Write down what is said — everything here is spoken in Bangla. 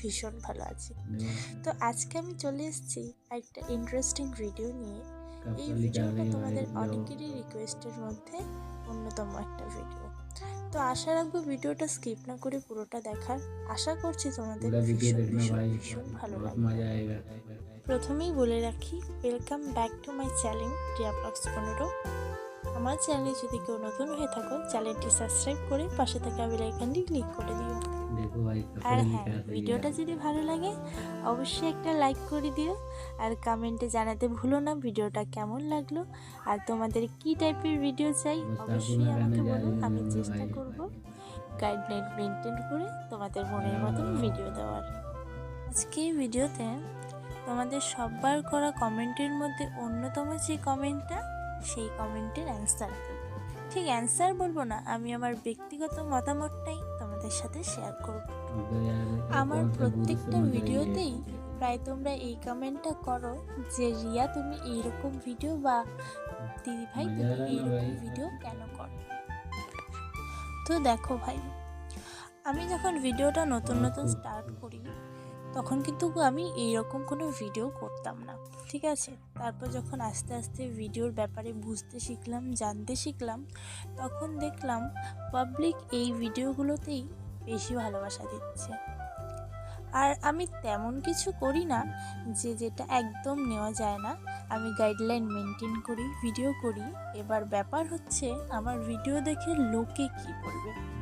ভীষণ ভালো আছি। তো আজকে আমি চলে এসেছি একটা ইন্টারেস্টিং ভিডিও নিয়ে। এই ভিডিওটা তোমাদের অনেকেরই রিকোয়েস্টের মধ্যে অন্যতম একটা ভিডিও তো আশা রাখব ভিডিওটা স্কিপ না করে পুরোটা দেখার। আশা করছি তোমাদের ভীষণ ভীষণ ভীষণ ভালো লাগবে। প্রথমেই বলে রাখি welcome back to my channel টিয়া পনেরো। আমার চ্যানেলে যদি কেউ নতুন হয়ে থাকো চ্যানেলটি সাবস্ক্রাইব করে পাশে থাকা বেল আইকনটি ক্লিক করে দিও। আর হ্যাঁ ভিডিওটা যদি ভালো লাগে অবশ্যই একটা লাইক করে দিও। আর কমেন্টে জানাতে ভুলো না ভিডিওটা কেমন লাগল আর তোমাদের কি টাইপের ভিডিও চাই অবশ্যই আমাকে বলো আমি চেষ্টা করব গাইডলাইন মেনটেন করে তোমাদের মনের মতন ভিডিও দেওয়ার। আজকে ভিডিওতে তোমাদের সববার করা কমেন্টের মধ্যে অন্যতম যে কমেন্টটা সেই কমেন্টের অ্যান্সার দেব ঠিক অ্যান্সার বলব না আমি আমার ব্যক্তিগত মতামতটাই তোমাদের সাথে শেয়ার করব। আমার প্রত্যেকটা ভিডিওতেই প্রায় তোমরা এই কমেন্টটা করো যে রিয়া তুমি এইরকম ভিডিও বা দিদি ভাই তুমি এইরকম ভিডিও কেন করো? তো দেখো ভাই আমি যখন ভিডিওটা নতুন নতুন স্টার্ট করি তখন কিন্তু আমি এইরকম কোনো ভিডিও করতাম না। ঠিক আছে? তারপর যখন আস্তে আস্তে ভিডিওর ব্যাপারে বুঝতে শিখলাম, জানতে শিখলাম, তখন দেখলাম পাবলিক এই ভিডিওগুলোতেই বেশি ভালোবাসা দিচ্ছে। আর আমি তেমন কিছু করি না যে যেটা একদম নেওয়া যায় না। আমি গাইডলাইন মেনটেন করি ভিডিও করি। এবার ব্যাপার হচ্ছে আমার ভিডিও দেখে লোকে কি বলবে?